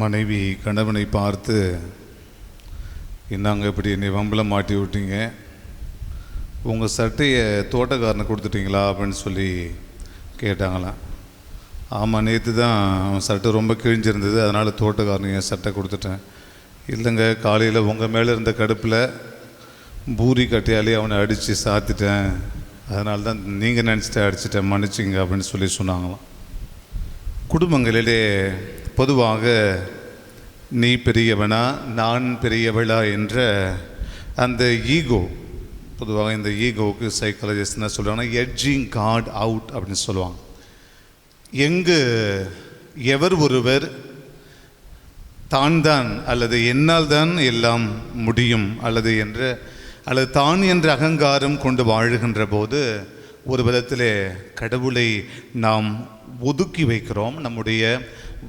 மனைவி கணவனை பார்த்து என்னங்க இப்படி என்னை வம்பளம் மாட்டி விட்டீங்க. உங்கள் சட்டையை தோட்டக்காரனை கொடுத்துட்டீங்களா? அப்படின்னு சொல்லி கேட்டாங்களாம். ஆமாம் நேற்று தான் அவன் சட்டை ரொம்ப கிழிஞ்சிருந்தது. அதனால் தோட்டக்காரனுக்கு என் சட்டை கொடுத்துட்டேன். இல்லைங்க காலையில் உங்கள் மேலே இருந்த கடுப்பில் பூரி கட்டையாலே அவனை அடித்து சாத்திட்டேன். அதனால தான் நீங்கள் நினச்சிட்டு அடிச்சிட்டேன். மன்னிச்சிங்க அப்படின்னு சொல்லி சொன்னாங்களாம். குடும்பங்களிலே பொதுவாக நீ பெரியவனா நான் பெரியவளா என்ற அந்த ஈகோ பொதுவாக இந்த ஈகோவுக்கு சைக்காலஜிஸ்ட் என்ன சொல்லுவாங்கன்னா எட்ஜிங் காட் அவுட் அப்படின்னு சொல்லுவாங்க. எங்கு எவர் ஒருவர் தான் தான் அல்லது என்னால் தான் எல்லாம் முடியும் அல்லது என்ற அல்லது தான் என்ற அகங்காரம் கொண்டு வாழுகின்ற போது ஒரு விதத்தில் கடவுளை நாம் ஒதுக்கி வைக்கிறோம். நம்முடைய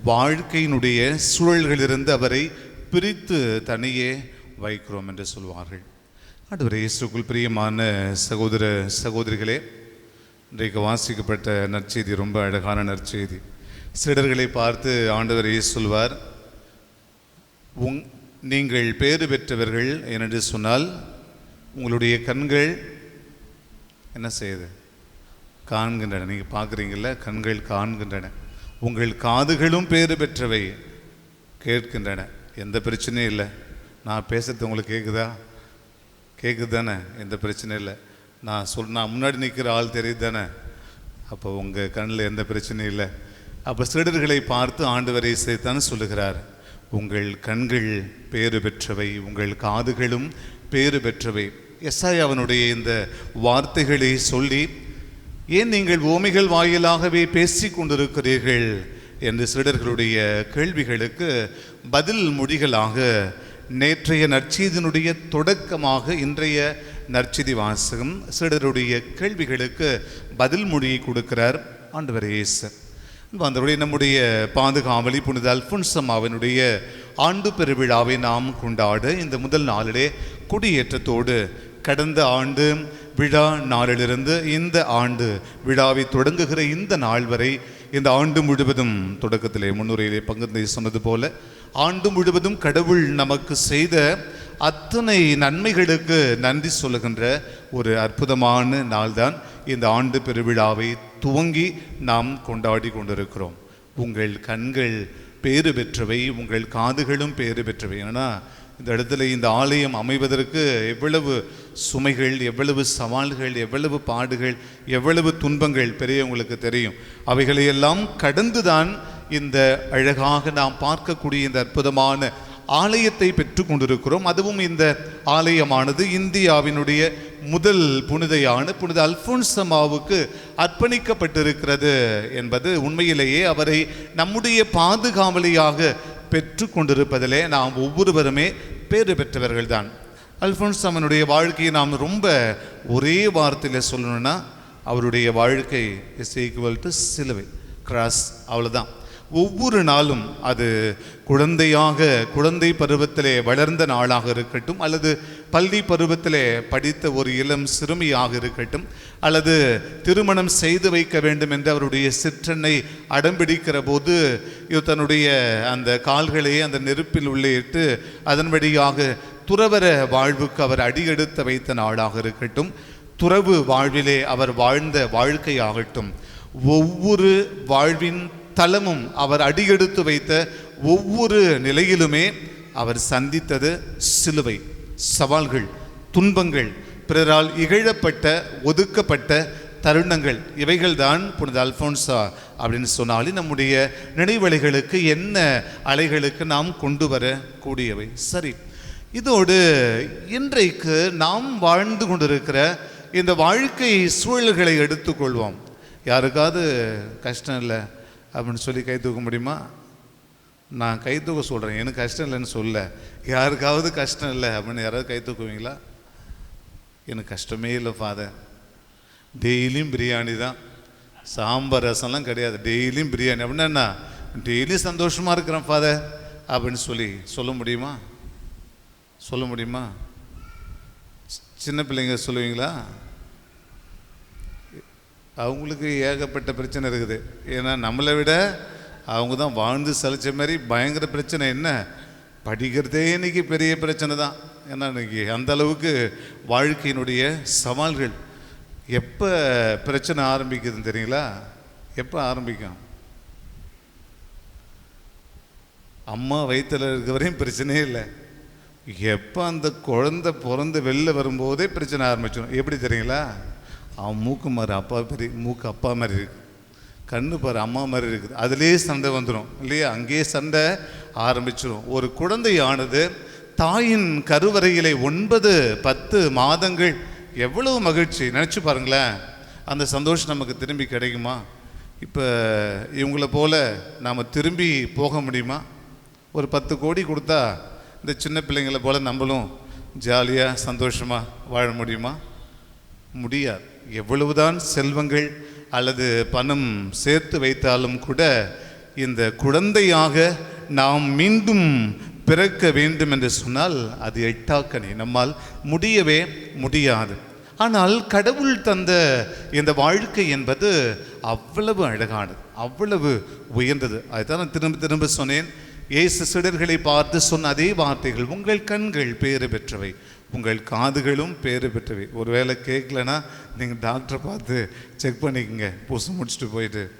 வாழ்க்கையினுடைய சூழல்களிலிருந்து அவரை பிரித்து தனியே வைக்கிறோம் என்று சொல்வார்கள். ஆண்டவரே இயேசுக்குள் பிரியமான சகோதர சகோதரிகளே இன்றைக்கு வாசிக்கப்பட்ட நற்செய்தி ரொம்ப அழகான நற்செய்தி. சீடர்களை பார்த்து ஆண்டவர் இயேசு சொல்வார் உங் நீங்கள் பேறு பெற்றவர்கள் என்று சொன்னால் உங்களுடைய கண்கள் என்ன செய்யுது? காண்கின்றன. நீங்கள் பார்க்குறீங்கள கண்கள் காண்கின்றன. உங்கள் காதுகளும் பேறு பெற்றவை கேட்கின்றன. எந்த பிரச்சனையும் இல்லை. நான் பேசுறது உங்களுக்கு கேட்குதா கேட்குது தானே எந்த பிரச்சனையும் இல்லை. நான் சொல் நான் முன்னாடி நிற்கிற ஆள் தெரியுது தானே அப்போ உங்கள் கண்ணில் எந்த பிரச்சனையும் இல்லை. அப்போ சீடர்களை பார்த்து ஆண்டவர் இசைத்தான் சொல்லுகிறார். உங்கள் கண்கள் பேறு பெற்றவை உங்கள் காதுகளும் பேறு பெற்றவை. எஸ்ஐ அவனுடைய இந்த வார்த்தைகளை சொல்லி ஏன் நீங்கள் ஓமைகள் வாயிலாகவே பேசிக் கொண்டிருக்கிறீர்கள் என்று சீடர்களுடைய கேள்விகளுக்கு பதில் மொழிகளாக நேற்றைய நற்செய்தியினுடைய தொடக்கமாக இன்றைய நற்செய்தி வாசகம் சீடருடைய கேள்விகளுக்கு பதில் மொழியை கொடுக்கிறார் ஆண்டவர் இயேசு. வந்தபடி நம்முடைய பாதுகாவலி புனித அல்புன்சம்மாவினுடைய ஆண்டு பெருவிழாவை நாம் கொண்டாட இந்த முதல் நாளிலே கொடியேற்றத்தோடு கடந்த ஆண்டு விழா நாளிலிருந்து இந்த ஆண்டு விழாவை தொடங்குகிற இந்த நாள் வரை இந்த ஆண்டு முழுவதும் தொடக்கத்திலே முன்னுரையிலே பங்கு சொன்னது போல ஆண்டு முழுவதும் கடவுள் நமக்கு செய்த அத்தனை நன்மைகளுக்கு நன்றி சொல்லுகின்ற ஒரு அற்புதமான நாள்தான் இந்த ஆண்டு பெருவிழாவை துவங்கி நாம் கொண்டாடி கொண்டிருக்கிறோம். உங்கள் கண்கள் பேறு பெற்றவை உங்கள் காதுகளும் பேறு பெற்றவை. ஏன்னா இந்த இடத்துல இந்த ஆலயம் அமைவதற்கு எவ்வளவு சுமைகள் எவ்வளவு சவால்கள் எவ்வளவு பாடுகள் எவ்வளவு துன்பங்கள் பெரியவங்களுக்கு தெரியும். அவைகளையெல்லாம் கடந்துதான் இந்த அழகாக நாம் பார்க்கக்கூடிய இந்த அற்புதமான ஆலயத்தை பெற்று கொண்டிருக்கிறோம். அதுவும் இந்த ஆலயமானது இந்தியாவினுடைய முதல் புனிதையான புனித அல்போன்சமாவுக்கு அர்ப்பணிக்கப்பட்டிருக்கிறது என்பது உண்மையிலேயே அவரை நம்முடைய பாதுகாவலியாக பெற்று கொண்டிருப்பதிலே நாம் ஒவ்வொருவருமே பேறு பெற்றவர்கள்தான். அல்ஃபோன்ஸ் அவனுடைய வாழ்க்கையை நாம் ரொம்ப ஒரே வார்த்தையில் சொல்லணும்னா அவருடைய வாழ்க்கை இஸ் ஈக்குவல் டு சிலுவை கிராஸ் அவ்வளோதான் ஒவ்வொரு நாளும் அது குழந்தையாக குழந்தை பருவத்திலே வளர்ந்த நாளாக இருக்கட்டும் அல்லது பள்ளி பருவத்திலே படித்த ஒரு இளம் சிறுமியாக இருக்கட்டும் அல்லது திருமணம் செய்து வைக்க வேண்டும் என்று அவருடைய சிற்றனை அடம்பிடிக்கிற போது தன்னுடைய அந்த கால்களை அந்த நெருப்பில் உள்ளே இட்டு அதன் வழியாக துறவர வாழ்வுக்கு அவர் அடியெடுத்து வைத்த நாளாக இருக்கட்டும் துறவு வாழ்விலே அவர் வாழ்ந்த வாழ்க்கையாகட்டும் ஒவ்வொரு வாழ்வின் தளமும் அவர் அடியெடுத்து வைத்த ஒவ்வொரு நிலையிலுமே அவர் சந்தித்தது சிலுவை சவால்கள் துன்பங்கள் பிறரால் இகழப்பட்ட ஒதுக்கப்பட்ட தருணங்கள். இவைகள்தான் புனித அல்போன்சா அப்படின்னு சொன்னாலே நம்முடைய நினைவலைகளுக்கு என்ன அலைகளுக்கு நாம் கொண்டு வரக்கூடியவை. சரி இதோடு இன்றைக்கு நாம் வாழ்ந்து கொண்டிருக்கிற இந்த வாழ்க்கை சூழல்களை எடுத்துக்கொள்வோம். யாருக்காவது கஷ்டம் இல்லை? அப்படின்னு சொல்லி கை தூக்க முடியுமா? நான் கை தூக்க சொல்கிறேன் எனக்கு கஷ்டம் இல்லைன்னு சொல்ல. யாருக்காவது கஷ்டம் இல்லை அப்படின்னு யாராவது கை தூக்குவீங்களா? எனக்கு கஷ்டமே இல்லை ஃபாதர் டெய்லியும் பிரியாணி தான். சாம்பார் ரசம்லாம் கிடையாது. டெய்லியும் பிரியாணி. அப்படின்னா என்ன? டெய்லியும் சந்தோஷமாக இருக்கிறேன் ஃபாதர் அப்படின்னு சொல்லி சொல்ல முடியுமா? சொல்ல முடியுமா? சின்ன பிள்ளைங்க சொல்லுவீங்களா? அவங்களுக்கு ஏகப்பட்ட பிரச்சனை இருக்குது. ஏன்னா நம்மளை விட அவங்க தான் வாழ்ந்து சலிச்ச மாதிரி பயங்கர பிரச்சனை என்ன? படிக்கிறதே இன்னைக்கு பெரிய பிரச்சனை தான். ஏன்னா இன்னைக்கு அந்த அளவுக்கு வாழ்க்கையினுடைய சவால்கள் எப்போ பிரச்சனை ஆரம்பிக்குதுன்னு தெரியுங்களா? எப்போ ஆரம்பிக்கும்? அம்மா வயிற்றில் இருக்க வரையும் பிரச்சனையே இல்லை. எப்போ அந்த குழந்தை பிறந்து வெளில வரும்போதே பிரச்சனை ஆரம்பிச்சிடும். எப்படி தெரியுங்களா? அவன் மூக்கு மாதிரி அப்பா பெரிய மூக்கு அப்பா மாதிரி இருக்குது கண்ணு பாரு அம்மா மாதிரி இருக்குது. அதுலேயே சண்டை வந்துடும் இல்லையா? அங்கேயே சண்டை ஆரம்பிச்சிடும் ஒரு குழந்தையானது தாயின் கருவறையிலே ஒன்பது பத்து மாதங்கள் எவ்வளவு மகிழ்ச்சி? நினச்சி பாருங்களேன். அந்த சந்தோஷம் நமக்கு திரும்பி கிடைக்குமா? இப்போ இவங்கள போல நாம் திரும்பி போக முடியுமா? ஒரு பத்து கோடி கொடுத்தா இந்த சின்ன பிள்ளைங்களை போல் நம்மளும் ஜாலியாக சந்தோஷமாக வாழ முடியுமா? முடியாது. எவ்வளவுதான் செல்வங்கள் அல்லது பணம் சேர்த்து வைத்தாலும் கூட இந்த குழந்தையாக நாம் மீண்டும் பிறக்க வேண்டும் என்று சொன்னால் அது எட்டாக்கணி நம்மால் முடியவே முடியாது. ஆனால் கடவுள் தந்த இந்த வாழ்க்கை என்பது அவ்வளவு அழகானது அவ்வளவு உயர்ந்தது. அதுதான் நான் திரும்ப திரும்ப சொன்னேன். இயேசு சிடர்களை பார்த்து சொன்ன அதே வார்த்தைகள் உங்கள் கண்கள் பேறு பெற்றவை. உங்கள் காதுகளும் பேறு பெற்றவை. ஒருவேளை கேட்கலனா நீங்கள் டாக்டரை பார்த்து செக் பண்ணிக்கோங்க. பூசு முடிச்சுட்டு போயிட்டு.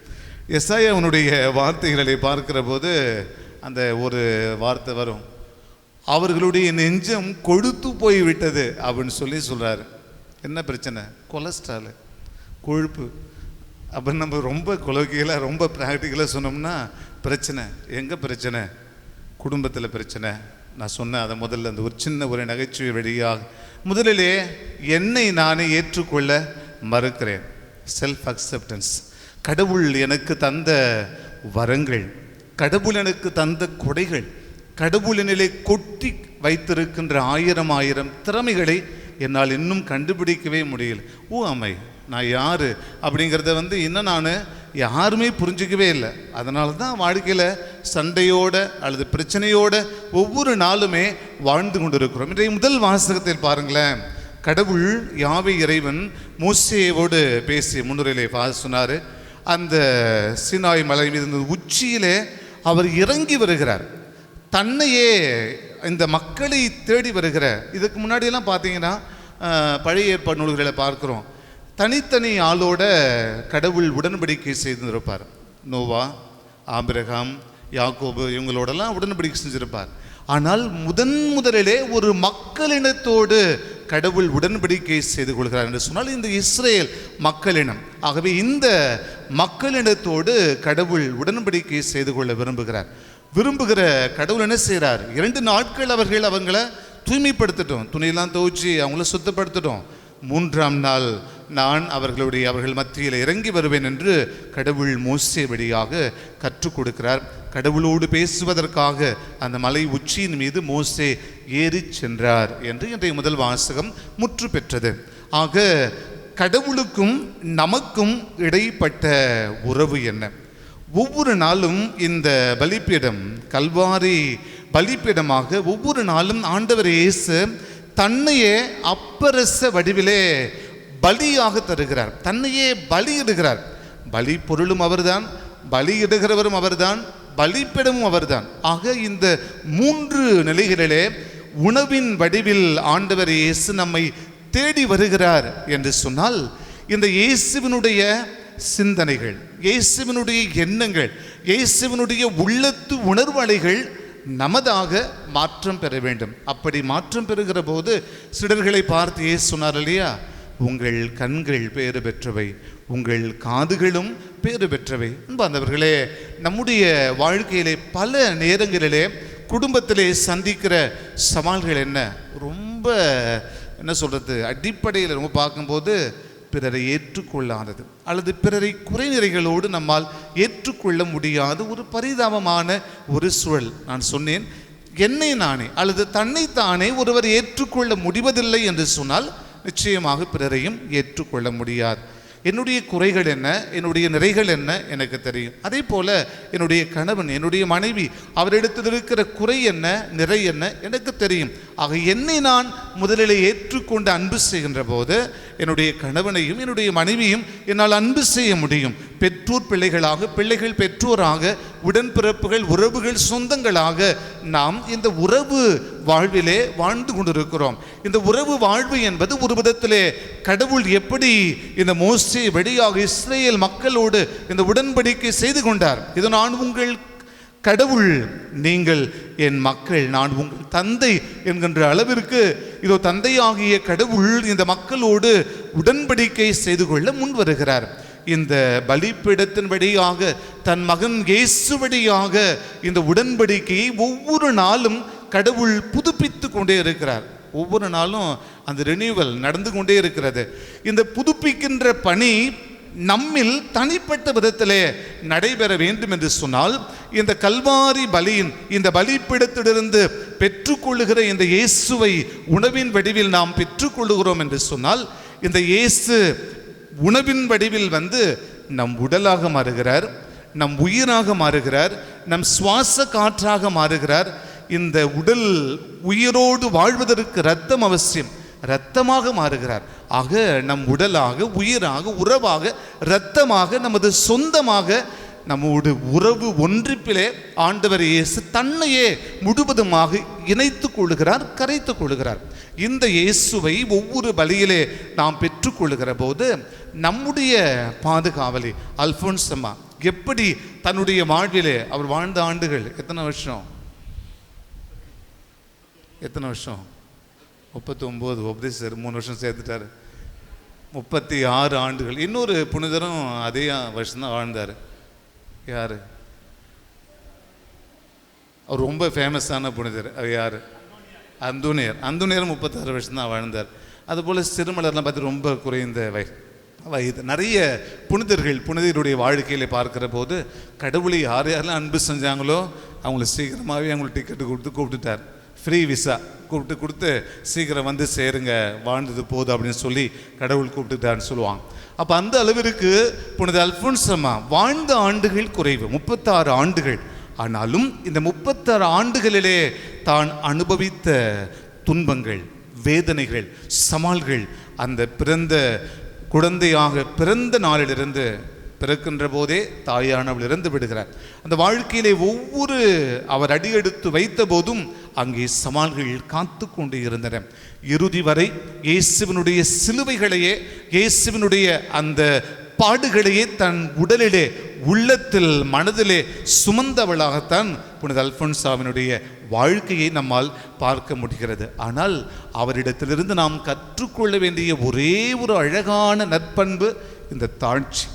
எஸ்ஐ அவனுடைய வார்த்தைகளை பார்க்கிற போது அந்த ஒரு வார்த்தை வரும். அவர்களுடைய நெஞ்சம் கொழுத்து போய் விட்டது அப்படின்னு சொல்லி சொல்கிறார் என்ன பிரச்சனை? கொலஸ்ட்ரால். கொழுப்பு. அப்போ நம்ம ரொம்ப கொலோக்கியலாக ரொம்ப ப்ராக்டிக்கலாக சொன்னோம்னா பிரச்சனை. எங்கே பிரச்சனை? குடும்பத்தில் பிரச்சனை. நான் சொன்னேன் அதை முதல்ல அந்த ஒரு சின்ன ஒரு நகைச்சுவை வழியாக முதலிலே என்னை நானே ஏற்றுக்கொள்ள மறுக்கிறேன். செல்ஃப் அக்செப்டன்ஸ் கடவுள் எனக்கு தந்த வரங்கள் கடவுள் எனக்கு தந்த கொடைகள் கடவுளினிலே கொட்டி வைத்திருக்கின்ற ஆயிரம் ஆயிரம் திறமைகளை என்னால் இன்னும் கண்டுபிடிக்கவே முடியல. ஓ அம்மை நான் யார் அப்படிங்கிறத வந்து இன்னும் நான் யாருமே புரிஞ்சிக்கவே இல்லை. அதனால தான் வாழ்க்கையில் சண்டையோட அல்லது பிரச்சனையோட ஒவ்வொரு நாளுமே வாழ்ந்து கொண்டு இருக்கிறோம் இன்றைய முதல் வாசகத்தில் பாருங்களேன். கடவுள் யாவை இறைவன் மூசேவோடு பேசி முன்னுரையிலே பா சொன்னார். அந்த சீனாய் மலை மீது இருந்த உச்சியிலே அவர் இறங்கி வருகிறார். தன்னையே இந்த மக்களை தேடி வருகிற இதுக்கு முன்னாடியெல்லாம் பார்த்தீங்கன்னா பழைய ஏற்பாடு நூல்களை பார்க்குறோம். தனித்தனி ஆளோட கடவுள் உடன்படிக்கை செய்திருப்பார். நோவா ஆபிரகாம் யாக்கோபு இவங்களோடலாம் உடன்படிக்கை செஞ்சிருப்பார். ஆனால் முதன் முதலிலே ஒரு மக்களினத்தோடு கடவுள் உடன்படிக்கை செய்து கொள்கிறார் என்று சொன்னால் இந்த இஸ்ரேல் மக்களினம். ஆகவே இந்த மக்களினத்தோடு கடவுள் உடன்படிக்கை செய்து கொள்ள விரும்புகிறார். விரும்புகிற கடவுள் என்ன செய்கிறார் இரண்டு நாட்கள் அவர்கள் அவங்கள தூய்மைப்படுத்தட்டும். துணியெல்லாம் துவைச்சி அவங்கள சுத்தப்படுத்தட்டும். மூன்றாம் நாள் நான் அவர்களுடைய அவர்கள் மத்தியில் இறங்கி வருவேன் என்று கடவுள் மோசே வழியாக கற்றுக் கொடுக்கிறார். கடவுளோடு பேசுவதற்காக அந்த மலை உச்சியின் மீது மோசே ஏறிச் சென்றார் என்று இன்றைய முதல் வாசகம் முற்று பெற்றது. ஆக கடவுளுக்கும் நமக்கும் இடைப்பட்ட உறவு என்ன? ஒவ்வொரு நாளும் இந்த பலிப்பீடம் கல்வாரி பலிப்பீடமாக ஒவ்வொரு நாளும் ஆண்டவர் இயேசு தன்னையே அப்பரச வடிவிலே பலியாக தருகிறார். தன்னையே பலியிடுகிறார். பலி பொருளும் அவர்தான் பலியிடுகிறவரும் அவர்தான் பலிப்பிடமும் அவர்தான். ஆக இந்த மூன்று நிலைகளிலே உணவின் வடிவில் ஆண்டவர் இயேசு நம்மை தேடி வருகிறார் என்று சொன்னால் இந்த இயேசுவினுடைய சிந்தனைகள் இயேசுவினுடைய எண்ணங்கள் இயேசுவினுடைய உள்ளத்து உணர்வலைகள் நமதாக மாற்றம் பெற வேண்டும். அப்படி மாற்றம் பெறுகிற போது சிலர்களை பார்த்து இயேசு சொன்னார் இல்லையா? உங்கள் கண்கள் பேறு பெற்றவை உங்கள் காதுகளும் பேறு பெற்றவை. அந்தவர்களே நம்முடைய வாழ்க்கையிலே பல நேரங்களிலே குடும்பத்திலே சந்திக்கிற சவால்கள் என்ன? ரொம்ப என்ன சொல்கிறது அடிப்படையில் ரொம்ப பார்க்கும்போது பிறரை ஏற்றுக்கொள்ளாதது அல்லது பிறரை குறைநிறைகளோடு நம்மால் ஏற்றுக்கொள்ள முடியாத ஒரு பரிதாபமான ஒரு சூழல். நான் சொன்னேன் என்னை நானே அல்லது தன்னைத்தானே ஒருவர் ஏற்றுக்கொள்ள முடிவதில்லை என்று சொன்னால் நிச்சயமாக பிறரையும் ஏற்றுக்கொள்ள முடியாது. என்னுடைய குறைகள் என்ன? என்னுடைய நிறைகள் என்ன? எனக்கு தெரியும். அதே போல் என்னுடைய கணவன் என்னுடைய மனைவி அவரிடத்தில் இருக்கிற குறை என்ன? நிறை என்ன? எனக்கு தெரியும். ஆக என்னை நான் முதலில் ஏற்றுக்கொண்டு அன்பு செய்கின்ற போது என்னுடைய கணவனையும் என்னுடைய மனைவியும் என்னால் அன்பு செய்ய முடியும். பெற்றோர் பிள்ளைகளாக பிள்ளைகள் பெற்றோராக உடன்பிறப்புகள் உறவுகள் சொந்தங்களாக நாம் இந்த உறவு வாழ்விலே வாழ்ந்து கொண்டிருக்கிறோம். இந்த உறவு வாழ்வு என்பது ஒரு விதத்திலே கடவுள் எப்படி இந்த மோசே வெளியாக இஸ்ரேல் மக்களோடு இந்த உடன்படிக்கை செய்து கொண்டார். இது நான் உங்கள் கடவுள் நீங்கள் என் மக்கள் நான் உங்கள் தந்தை என்கின்ற அளவிற்கு இதோ தந்தையாகிய கடவுள் இந்த மக்களோடு உடன்படிக்கை செய்து கொள்ள முன் வருகிறார் இந்த பலிப்பீடத்தின் வழியாக தன் மகன் இயேசு வழியாக இந்த உடன்படிக்கையை ஒவ்வொரு நாளும் கடவுள் புதுப்பித்து கொண்டே இருக்கிறார். ஒவ்வொரு நாளும் அந்த ரினியூவல் நடந்து கொண்டே இருக்கிறது. இந்த புதுப்பிக்கின்ற பணி நம்மில் தனிப்பட்ட விதத்திலே நடைபெற வேண்டும் என்று சொன்னால் இந்த கல்வாரி பலியின் இந்த பலிப்பிடத்திலிருந்து பெற்றுக்கொள்ளுகிற இந்த இயேசுவை உணவின் வடிவில் நாம் பெற்றுக்கொள்ளுகிறோம் என்று சொன்னால் இந்த இயேசு உணவின் வடிவில் வந்து நம் உடலாக மாறுகிறார் நம் உயிராக மாறுகிறார் நம் சுவாச காற்றாக மாறுகிறார். இந்த உடல் உயிரோடு வாழ்வதற்கு ரத்தம் அவசியம் இரத்தமாக மாறுகிறார். ஆக நம் உடலாக உயிராக உறவாக இரத்தமாக நமது சொந்தமாக நம்மோடு உறவு ஒன்றிப்பிலே ஆண்டவர் இயேசு தன்னையே முழுவதுமாக இணைத்துக் கொள்கிறார் கரைத்துக் கொள்கிறார் இந்த இயேசுவை ஒவ்வொரு பலியிலே நாம் பெற்றுக்கொள்கிற போது நம்முடைய பாதுகாவலி அல்போன்சம்மா எப்படி தன்னுடைய வாழ்விலே அவர் வாழ்ந்த ஆண்டுகள் எத்தனை வருஷம்? எத்தனை வருஷம்? முப்பத்தி ஒம்பது உபதேசர் மூணு வருஷம் சேர்த்துட்டாரு. முப்பத்தி ஆறு ஆண்டுகள். இன்னொரு புனிதரும் அதே வருஷம்தான் வாழ்ந்தார். யார்? அவர் ரொம்ப ஃபேமஸான புனிதர். அவர் யார்? அந்துனியர். அந்துனியர் முப்பத்தாறு வருஷம் தான் வாழ்ந்தார். அதுபோல் சிறுமலர்லாம் பார்த்து ரொம்ப குறைந்த வய வயது. நிறைய புனிதர்கள் புனிதருடைய வாழ்க்கையில் பார்க்குற போது கடவுளை யார் யாரெல்லாம் அன்பு செஞ்சாங்களோ அவங்கள சீக்கிரமாகவே அவங்களுக்கு டிக்கெட்டு கொடுத்து கூப்பிட்டுட்டார். ஃப்ரீ விசா கூப்பிட்டு கொடுத்து சீக்கிரம் வந்து சேருங்க வாழ்ந்தது போதும் அப்படின்னு சொல்லி கடவுள் கூப்பிட்டுட்டான்னு சொல்லுவாங்க. அப்போ அந்த அளவிற்கு புனித அல்போன்சம்மா வாழ்ந்த ஆண்டுகள் குறைவு முப்பத்தாறு ஆண்டுகள். ஆனாலும் இந்த முப்பத்தாறு ஆண்டுகளிலே தான் அனுபவித்த துன்பங்கள் வேதனைகள் சவால்கள் அந்த பிறந்த குழந்தையாக பிறந்த நாளிலிருந்து பிறக்கின்ற போதே தாயானவள் இறந்து விடுகிறார். அந்த வாழ்க்கையிலே ஒவ்வொரு அவர் அடியெடுத்து வைத்த போதும் அங்கே சவால்கள் காத்து கொண்டு இருந்தன. இறுதி வரை இயேசுவினுடைய சிலுவைகளையே இயேசுவினுடைய அந்த பாடுகளையே தன் உடலிலே உள்ளத்தில் மனதிலே சுமந்தவளாகத்தான் புனித அல்போன்சாவினுடைய வாழ்க்கையை நம்மால் பார்க்க முடிகிறது. ஆனால் அவரிடத்திலிருந்து நாம் கற்றுக்கொள்ள வேண்டிய ஒரே ஒரு அழகான நற்பண்பு இந்த தாழ்ச்சி.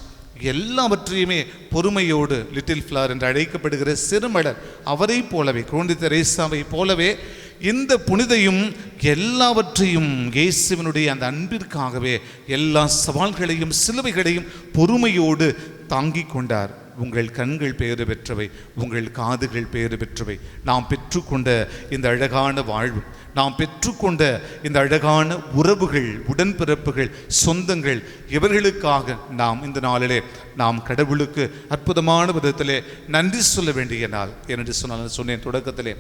எல்லாவற்றையுமே பொறுமையோடு லிட்டில் ஃப்ளார் என்று அழைக்கப்படுகிற சிறுமலர் அவரை போலவே குழந்தை தெரேசாவை போலவே இந்த புனிதையும் எல்லாவற்றையும் இயேசுவனுடைய அந்த அன்பிற்காகவே எல்லா சவால்களையும் சிலுவைகளையும் பொறுமையோடு தாங்கிக் கொண்டார். உங்கள் கண்கள் பேறு பெற்றவை உங்கள் காதுகள் பேறு பெற்றவை. நாம் பெற்றுக்கொண்ட இந்த அழகான வாழ்வு நாம் பெற்றுக்கொண்ட இந்த அழகான உறவுகள் உடன்பிறப்புகள் சொந்தங்கள் இவர்களுக்காக நாம் இந்த நாளிலே நாம் கடவுளுக்கு அற்புதமான விதத்திலே நன்றி சொல்ல வேண்டிய நாள் என்று சொன்னால் சொன்னேன் தொடக்கத்திலே.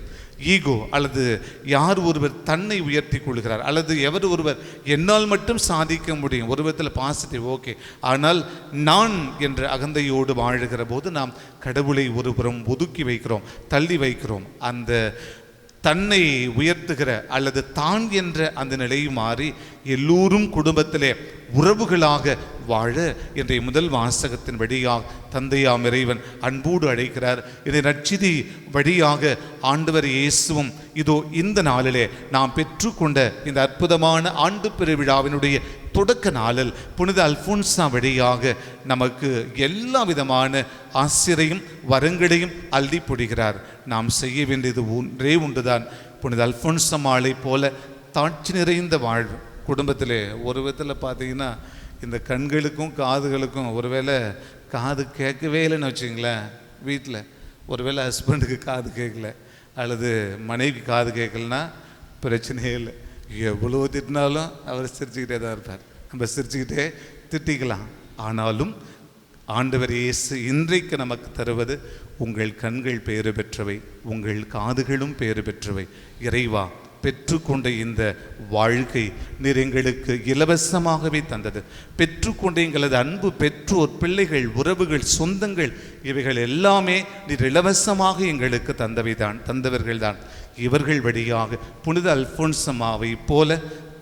ஈகோ அல்லது யார் ஒருவர் தன்னை உயர்த்தி கொள்கிறார் அல்லது எவர் ஒருவர் என்னால் மட்டும் சாதிக்க முடியும் ஒரு விதத்தில் பாசிட்டிவ் ஓகே ஆனால் நான் என்ற அகந்தையோடு வாழுகிற போது நாம் கடவுளை ஒருபுறம் ஒதுக்கி வைக்கிறோம் தள்ளி வைக்கிறோம். அந்த தன்னை உயர்த்துகிற அல்லது தான் என்ற அந்த நிலை மாறி எல்லோரும் குடும்பத்திலே உறவுகளாக வாழ இன்றைய முதல் வாசகத்தின் வழியாக தந்தையாம் இறைவன் அன்போடு அழைக்கிறார். இதை நச்சிதி வழியாக ஆண்டவர் இயேசுவும் இதோ இந்த நாளிலே நாம் பெற்றுக்கொண்ட இந்த அற்புதமான ஆண்டு பெருவிழாவினுடைய தொடக்க நாளில் புனித அல்போன்சா வழியாக நமக்கு எல்லா விதமான ஆசிரியையும் வரங்களையும் அள்ளி பொடிகிறார். நாம் செய்ய வேண்டியது ஒன்றே ஒன்றுதான். புனித அல்போன்சம்மாளை போல தாட்சி நிறைந்த வாழ்வு. குடும்பத்திலே ஒரு விதத்தில் பார்த்தீங்கன்னா இந்த கண்களுக்கும் காதுகளுக்கும் ஒருவேளை காது கேட்கவே இல்லைன்னு வச்சுங்களேன் வீட்டில் ஒருவேளை ஹஸ்பண்டுக்கு காது கேட்கல அல்லது மனைவி காது கேட்கலன்னா பிரச்சனையே இல்லை. எவ்வளோ திட்டினாலும் அவர் சிரிச்சுக்கிட்டே தான் இருப்பார். நம்ம சிரிச்சுக்கிட்டே திட்டிக்கலாம். ஆனாலும் ஆண்டவர் இயேசு இன்றைக்கு நமக்கு தருவது உங்கள் கண்கள் பேறு பெற்றவை உங்கள் காதுகளும் பேறு பெற்றவை. இறைவா பெற்றுக்கொண்ட இந்த வாழ்க்கை நீர் எங்களுக்கு இலவசமாகவே தந்தது. பெற்றுக்கொண்ட எங்களது அன்பு பெற்றோர் பிள்ளைகள் உறவுகள் சொந்தங்கள் இவைகள் எல்லாமே நீர் இலவசமாக எங்களுக்கு தந்தவர்கள் தந்தவர்கள்தான். இவர்கள் வழியாக புனித அல்போன்சமாவை போல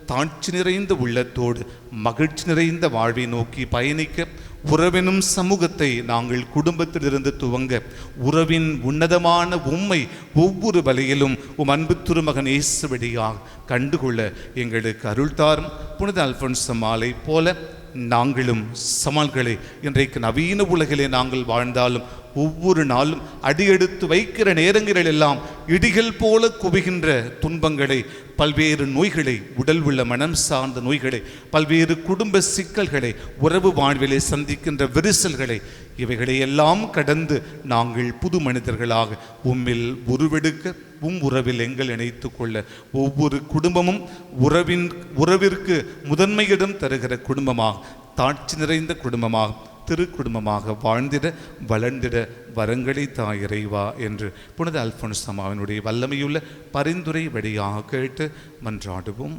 தாட்சி நிறைந்த உள்ளத்தோடு மகிழ்ச்சி நிறைந்த வாழ்வை நோக்கி பயணிக்க உறவினும் சமூகத்தை நாங்கள் குடும்பத்திலிருந்து துவங்க உறவின் உன்னதமான உண்மை ஒவ்வொரு வழியிலும் உம் அன்பு திருமகன் இயேசுவடியாக கண்டுகொள்ள எங்களுக்கு அருள் தாரும். புனித அல்பன்ஸ் மாலை போல நாங்களும் சமால்களை இன்றைக்கு நவீன உலகிலே நாங்கள் வாழ்ந்தாலும் ஒவ்வொரு நாளும் அடியெடுத்து வைக்கிற நேரங்களில் எல்லாம் இடிகள் போல குவிகின்ற துன்பங்களை பல்வேறு நோய்களை உடல் உள்ள மனம் சார்ந்த நோய்களை பல்வேறு குடும்ப சிக்கல்களை உறவு வாழ்விலே சந்திக்கின்ற விரிசல்களை இவைகளை எல்லாம் கடந்து நாங்கள் புது மனிதர்களாக உம்மில் உருவெடுக்க உம் உறவில் எங்கள் இணைத்து கொள்ள ஒவ்வொரு குடும்பமும் உறவின் உறவிற்கு முதன்மையிடம் தருகிற குடும்பமாக தாட்சி நிறைந்த குடும்பமாக திரு குடும்பமாக வாழ்ந்திட வளர்ந்திட வரங்களை தாய் இறைவா என்று புனித அல்போன்ஸ் அம்மாவினுடைய வல்லமையுள்ள பரிந்துரை வழியாக கேட்டு மன்றாடுவோம்.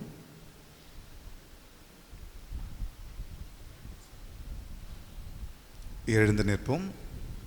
எழுந்து நிற்போம்.